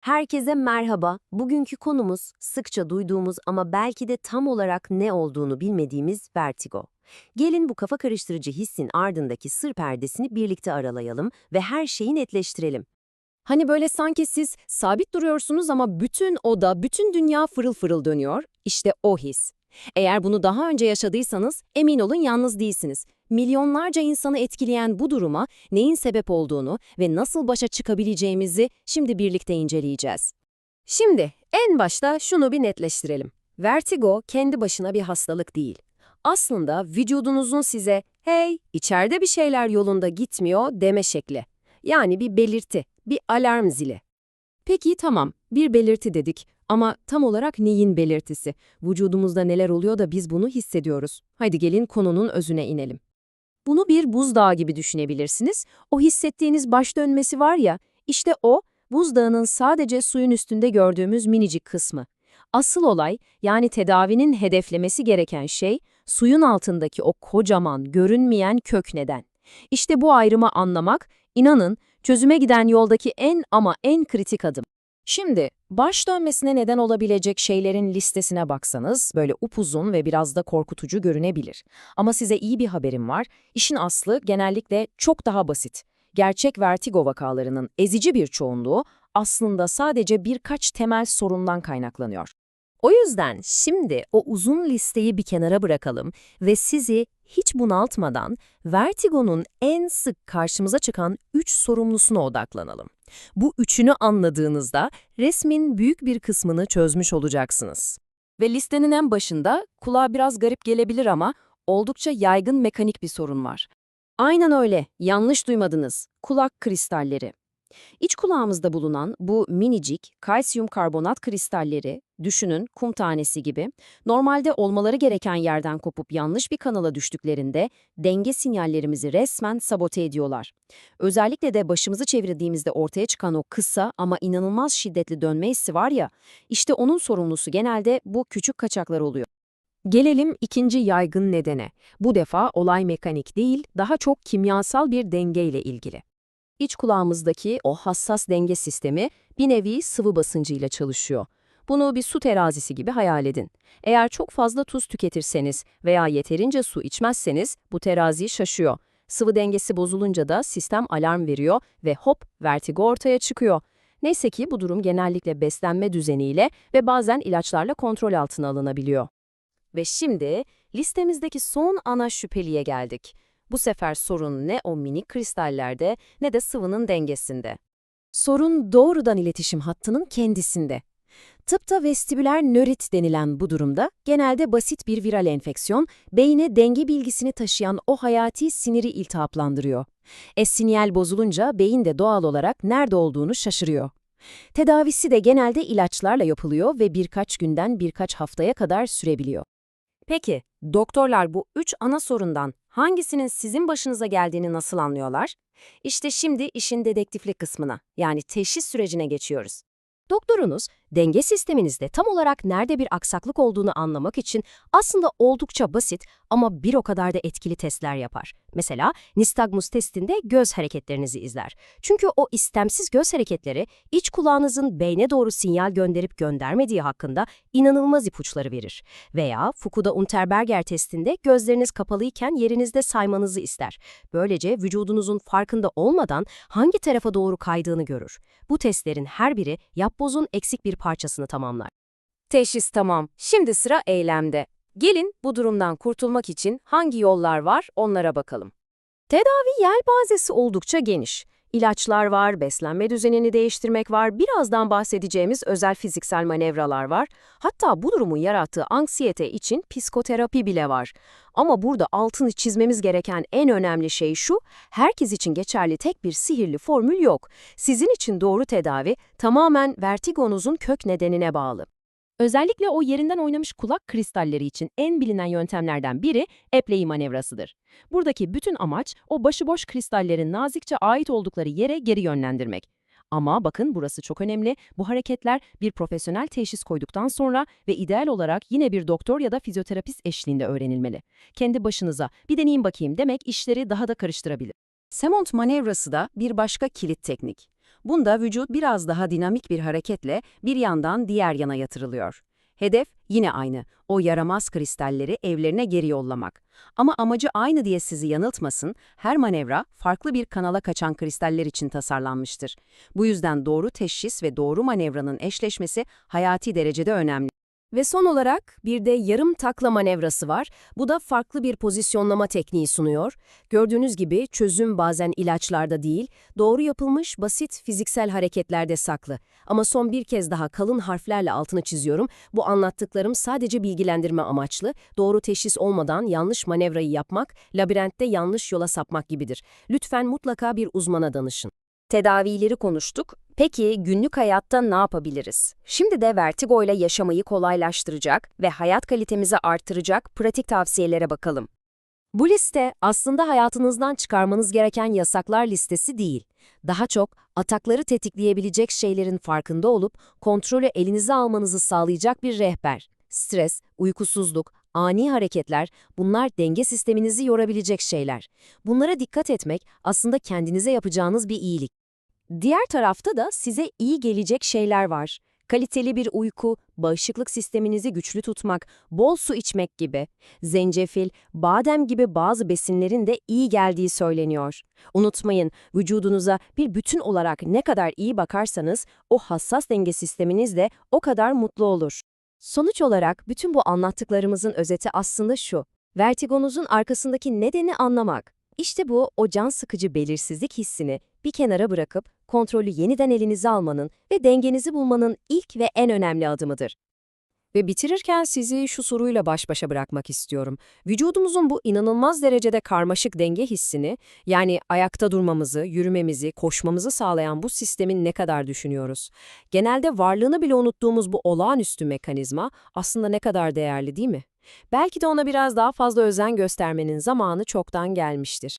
Herkese merhaba. Bugünkü konumuz sıkça duyduğumuz ama belki de tam olarak ne olduğunu bilmediğimiz vertigo. Gelin bu kafa karıştırıcı hissin ardındaki sır perdesini birlikte aralayalım ve her şeyi netleştirelim. Hani böyle sanki siz sabit duruyorsunuz ama bütün oda, bütün dünya fırıl fırıl dönüyor. İşte o his. Eğer bunu daha önce yaşadıysanız emin olun yalnız değilsiniz. Milyonlarca insanı etkileyen bu duruma neyin sebep olduğunu ve nasıl başa çıkabileceğimizi şimdi birlikte inceleyeceğiz. Şimdi en başta şunu bir netleştirelim. Vertigo kendi başına bir hastalık değil. Aslında vücudunuzun size hey içeride bir şeyler yolunda gitmiyor deme şekli. Yani bir belirti, bir alarm zili. Peki tamam, bir belirti dedik ama tam olarak neyin belirtisi? Vücudumuzda neler oluyor da biz bunu hissediyoruz? Haydi gelin konunun özüne inelim. Bunu bir buzdağı gibi düşünebilirsiniz. O hissettiğiniz baş dönmesi var ya, işte o, buzdağının sadece suyun üstünde gördüğümüz minicik kısmı. Asıl olay, yani tedavinin hedeflemesi gereken şey, suyun altındaki o kocaman, görünmeyen kök neden. İşte bu ayrımı anlamak, inanın, çözüme giden yoldaki en ama en kritik adım. Şimdi baş dönmesine neden olabilecek şeylerin listesine baksanız böyle upuzun ve biraz da korkutucu görünebilir. Ama size iyi bir haberim var. İşin aslı genellikle çok daha basit. Gerçek vertigo vakalarının ezici bir çoğunluğu aslında sadece birkaç temel sorundan kaynaklanıyor. O yüzden şimdi o uzun listeyi bir kenara bırakalım ve sizi hiç bunaltmadan vertigonun en sık karşımıza çıkan üç sorumlusuna odaklanalım. Bu üçünü anladığınızda resmin büyük bir kısmını çözmüş olacaksınız. Ve listenin en başında kulağa biraz garip gelebilir ama oldukça yaygın mekanik bir sorun var. Aynen öyle, yanlış duymadınız. Kulak kristalleri. İç kulağımızda bulunan bu minicik kalsiyum karbonat kristalleri, düşünün kum tanesi gibi, normalde olmaları gereken yerden kopup yanlış bir kanala düştüklerinde denge sinyallerimizi resmen sabote ediyorlar. Özellikle de başımızı çevirdiğimizde ortaya çıkan o kısa ama inanılmaz şiddetli dönme hissi var ya, işte onun sorumlusu genelde bu küçük kaçaklar oluyor. Gelelim ikinci yaygın nedene. Bu defa olay mekanik değil, daha çok kimyasal bir dengeyle ilgili. İç kulağımızdaki o hassas denge sistemi bir nevi sıvı basıncıyla çalışıyor. Bunu bir su terazisi gibi hayal edin. Eğer çok fazla tuz tüketirseniz veya yeterince su içmezseniz bu terazi şaşıyor. Sıvı dengesi bozulunca da sistem alarm veriyor ve hop vertigo ortaya çıkıyor. Neyse ki bu durum genellikle beslenme düzeniyle ve bazen ilaçlarla kontrol altına alınabiliyor. Ve şimdi listemizdeki son ana şüpheliye geldik. Bu sefer sorun ne o minik kristallerde ne de sıvının dengesinde. Sorun doğrudan iletişim hattının kendisinde. Tıpta vestibüler nörit denilen bu durumda genelde basit bir viral enfeksiyon, beyne denge bilgisini taşıyan o hayati siniri iltihaplandırıyor. E sinyal bozulunca beyin de doğal olarak nerede olduğunu şaşırıyor. Tedavisi de genelde ilaçlarla yapılıyor ve birkaç günden birkaç haftaya kadar sürebiliyor. Peki, doktorlar bu üç ana sorundan hangisinin sizin başınıza geldiğini nasıl anlıyorlar? İşte şimdi işin dedektiflik kısmına, yani teşhis sürecine geçiyoruz. Doktorunuz, denge sisteminizde tam olarak nerede bir aksaklık olduğunu anlamak için aslında oldukça basit ama bir o kadar da etkili testler yapar. Mesela nistagmus testinde göz hareketlerinizi izler. Çünkü o istemsiz göz hareketleri iç kulağınızın beyne doğru sinyal gönderip göndermediği hakkında inanılmaz ipuçları verir. Veya Fukuda Unterberger testinde gözleriniz kapalıyken yerinizde saymanızı ister. Böylece vücudunuzun farkında olmadan hangi tarafa doğru kaydığını görür. Bu testlerin her biri yapbozun eksik bir parçasını tamamlar. Teşhis tamam. Şimdi sıra eylemde. Gelin bu durumdan kurtulmak için hangi yollar var onlara bakalım. Tedavi yelpazesi oldukça geniş. İlaçlar var, beslenme düzenini değiştirmek var, birazdan bahsedeceğimiz özel fiziksel manevralar var. Hatta bu durumun yarattığı anksiyete için psikoterapi bile var. Ama burada altını çizmemiz gereken en önemli şey şu, herkes için geçerli tek bir sihirli formül yok. Sizin için doğru tedavi tamamen vertigonuzun kök nedenine bağlı. Özellikle o yerinden oynamış kulak kristalleri için en bilinen yöntemlerden biri Epley manevrasıdır. Buradaki bütün amaç o başıboş kristallerin nazikçe ait oldukları yere geri yönlendirmek. Ama bakın burası çok önemli. Bu hareketler bir profesyonel teşhis koyduktan sonra ve ideal olarak yine bir doktor ya da fizyoterapist eşliğinde öğrenilmeli. Kendi başınıza bir deneyim bakayım demek işleri daha da karıştırabilir. Semont manevrası da bir başka kilit teknik. Bunda vücut biraz daha dinamik bir hareketle bir yandan diğer yana yatırılıyor. Hedef yine aynı, o yaramaz kristalleri evlerine geri yollamak. Ama amacı aynı diye sizi yanıltmasın, her manevra farklı bir kanala kaçan kristaller için tasarlanmıştır. Bu yüzden doğru teşhis ve doğru manevranın eşleşmesi hayati derecede önemli. Ve son olarak bir de yarım takla manevrası var. Bu da farklı bir pozisyonlama tekniği sunuyor. Gördüğünüz gibi çözüm bazen ilaçlarda değil, doğru yapılmış basit fiziksel hareketlerde saklı. Ama son bir kez daha kalın harflerle altını çiziyorum. Bu anlattıklarım sadece bilgilendirme amaçlı. Doğru teşhis olmadan yanlış manevrayı yapmak, labirentte yanlış yola sapmak gibidir. Lütfen mutlaka bir uzmana danışın. Tedavileri konuştuk. Peki günlük hayatta ne yapabiliriz? Şimdi de vertigo ile yaşamayı kolaylaştıracak ve hayat kalitemizi artıracak pratik tavsiyelere bakalım. Bu liste aslında hayatınızdan çıkarmanız gereken yasaklar listesi değil. Daha çok atakları tetikleyebilecek şeylerin farkında olup kontrolü elinize almanızı sağlayacak bir rehber. Stres, uykusuzluk, ani hareketler bunlar denge sisteminizi yorabilecek şeyler. Bunlara dikkat etmek aslında kendinize yapacağınız bir iyilik. Diğer tarafta da size iyi gelecek şeyler var. Kaliteli bir uyku, bağışıklık sisteminizi güçlü tutmak, bol su içmek gibi. Zencefil, badem gibi bazı besinlerin de iyi geldiği söyleniyor. Unutmayın, vücudunuza bir bütün olarak ne kadar iyi bakarsanız o hassas denge sisteminiz de o kadar mutlu olur. Sonuç olarak bütün bu anlattıklarımızın özeti aslında şu. Vertigonuzun arkasındaki nedeni anlamak. İşte bu o can sıkıcı belirsizlik hissini bir kenara bırakıp kontrolü yeniden elinize almanın ve dengenizi bulmanın ilk ve en önemli adımıdır. Ve bitirirken sizi şu soruyla baş başa bırakmak istiyorum. Vücudumuzun bu inanılmaz derecede karmaşık denge hissini, yani ayakta durmamızı, yürümemizi, koşmamızı sağlayan bu sistemin ne kadar düşünüyoruz? Genelde varlığını bile unuttuğumuz bu olağanüstü mekanizma aslında ne kadar değerli değil mi? Belki de ona biraz daha fazla özen göstermenin zamanı çoktan gelmiştir.